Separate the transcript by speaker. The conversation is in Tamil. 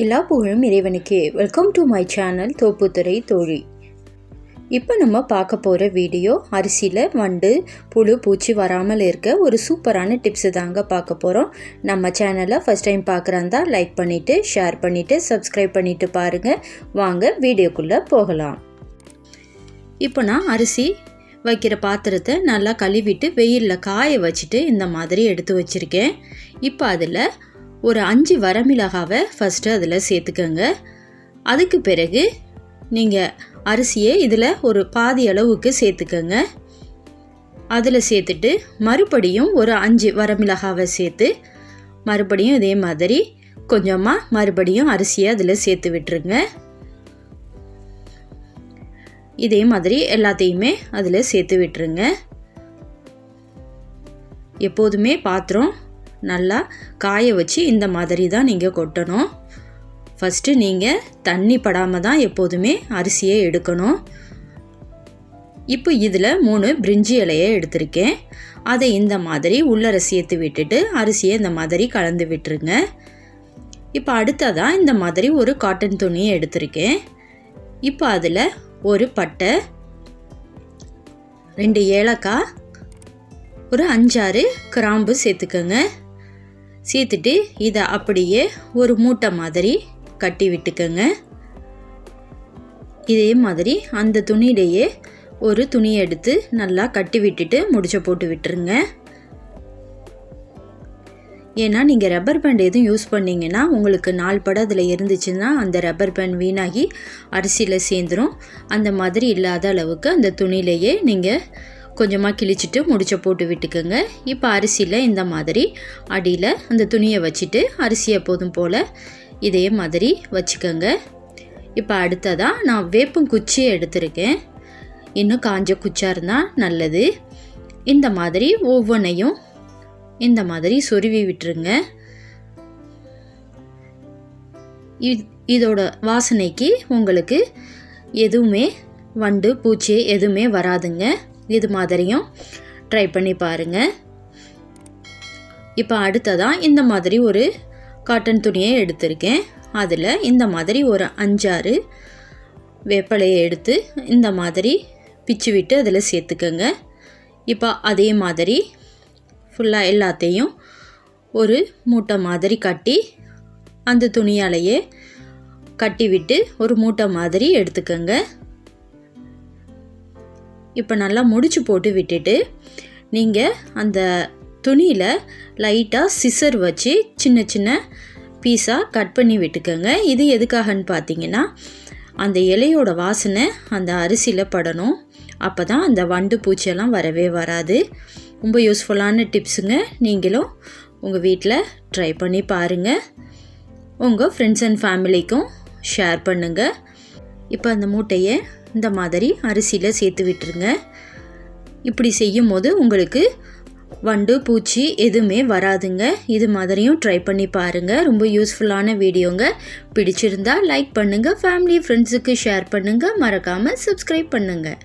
Speaker 1: எல்லா புகழும் இறைவனுக்கே. Welcome to my channel Thopputhurai தோழி இப்போ நம்ம பார்க்க போகிற வீடியோ அரிசியில் வண்டு புழு பூச்சி வராமல் இருக்க ஒரு சூப்பரான டிப்ஸு தாங்க பார்க்க போகிறோம் நம்ம சேனலை ஃபஸ்ட் டைம் பார்க்குறாந்தா லைக் பண்ணிவிட்டு ஷேர் பண்ணிவிட்டு சப்ஸ்கிரைப் பண்ணிவிட்டு பாருங்கள் வாங்க வீடியோக்குள்ளே போகலாம். இப்போ நான் அரிசி வைக்கிற பாத்திரத்தை நல்லா கழுவிட்டு வெயிலில் காய வச்சுட்டு இந்த மாதிரி எடுத்து வச்சுருக்கேன். இப்போ அதில் ஒரு அஞ்சு வரமிளகாவை ஃபஸ்ட்டு அதில் சேர்த்துக்கோங்க. அதுக்கு பிறகு நீங்கள் அரிசியை இதில் ஒரு பாதி அளவுக்கு சேர்த்துக்கோங்க. அதில் சேர்த்துட்டு மறுபடியும் ஒரு அஞ்சு வரமிளகாவை சேர்த்து மறுபடியும் இதே மாதிரி கொஞ்சமாக மறுபடியும் அரிசியை அதில் சேர்த்து விட்டுருங்க. இதே மாதிரி எல்லாத்தையுமே அதில் சேர்த்து விட்டுருங்க. எப்போதுமே பாத்திரம் நல்லா காய வச்சு இந்த மாதிரி தான் நீங்கள் கொட்டணும். ஃபஸ்ட்டு நீங்கள் தண்ணி படாமல் தான் எப்போதுமே அரிசியை எடுக்கணும். இப்போ இதில் மூணு பிரிஞ்சி இலையை எடுத்திருக்கேன். அதை இந்த மாதிரி உள்ளரை சேர்த்து விட்டுட்டு அரிசியை இந்த மாதிரி கலந்து விட்டுருங்க. இப்போ அடுத்ததாக இந்த மாதிரி ஒரு காட்டன் துணியை எடுத்திருக்கேன். இப்போ அதில் ஒரு பட்டை ரெண்டு ஏலக்காய் ஒரு அஞ்சாறு கிராம்பு சேர்த்துக்கோங்க. சீத்துட்டு இதை அப்படியே ஒரு மூட்டை மாதிரி கட்டி விட்டுக்கோங்க. இதே மாதிரி அந்த துணியிலேயே ஒரு துணியை எடுத்து நல்லா கட்டி விட்டுட்டு முடிச்ச போட்டு விட்டுருங்க. ஏன்னா நீங்கள் ரப்பர் பேண்ட் எதுவும் யூஸ் பண்ணிங்கன்னா உங்களுக்கு நாள் படம் அதில் இருந்துச்சுன்னா அந்த ரப்பர் பேண்ட் வீணாகி அரிசியில் சேர்ந்துடும் அந்த மாதிரி இல்லாத அளவுக்கு அந்த துணியிலேயே நீங்கள் கொஞ்சமாக கிழிச்சிட்டு முடிச்ச போட்டு விட்டுக்கோங்க. இப்போ அரிசியில் இந்த மாதிரி அடியில் அந்த துணியை வச்சுட்டு அரிசி எப்போதும் போல் இதே மாதிரி வச்சுக்கோங்க. இப்போ அடுத்ததாக நான் வேப்பம் குச்சியை எடுத்திருக்கேன். இன்னும் காஞ்ச குச்சாக இருந்தால் நல்லது. இந்த மாதிரி ஒவ்வொன்றையும் இந்த மாதிரி சொருவி விட்டுருங்க. இதோட வாசனைக்கு உங்களுக்கு எதுவுமே வண்டு பூச்சி எதுவுமே வராதுங்க. இது மாதிரியும் ட்ரை பண்ணி பாருங்கள் இப்போ அடுத்ததாக இந்த மாதிரி ஒரு காட்டன் துணியை எடுத்திருக்கேன். அதில் இந்த மாதிரி ஒரு அஞ்சாறு வேப்பலையை எடுத்து இந்த மாதிரி பிச்சு விட்டு அதில் சேர்த்துக்கோங்க. இப்போ அதே மாதிரி ஃபுல்லாக எல்லாத்தையும் ஒரு மூட்டை மாதிரி கட்டி அந்த துணியாலேயே கட்டி விட்டு ஒரு மூட்டை மாதிரி எடுத்துக்கோங்க. இப்போ நல்லா முடிச்சு போட்டு விட்டுட்டு நீங்கள் அந்த துணியில் லைட்டாக சிசர் வச்சு சின்ன சின்ன பீஸாக கட் பண்ணி விட்டுக்கோங்க. இது எதுக்காகன்னு பார்த்தீங்கன்னா அந்த இலையோட வாசனை அந்த அரிசியில் படணும். அப்போ தான் அந்த வண்டு பூச்சியெல்லாம் வரவே வராது. ரொம்ப யூஸ்ஃபுல்லான டிப்ஸுங்க நீங்களும் உங்கள் வீட்டில் ட்ரை பண்ணி பாருங்கள் உங்கள் ஃப்ரெண்ட்ஸ் அண்ட் ஃபேமிலிக்கும் ஷேர் பண்ணுங்கள் இப்போ அந்த மூட்டையை இந்த மாதிரி அரிசியில் சேர்த்து விட்டுருங்க. இப்படி செய்யும் போது உங்களுக்கு வண்டு பூச்சி எதுவுமே வராதுங்க. இது மாதிரியும் ட்ரை பண்ணி பாருங்கள் ரொம்ப யூஸ்ஃபுல்லான வீடியோங்க. பிடிச்சிருந்தா லைக் பண்ணுங்கள் ஃபேமிலி ஃப்ரெண்ட்ஸுக்கு ஷேர் பண்ணுங்கள் மறக்காமல் சப்ஸ்கிரைப் பண்ணுங்கள்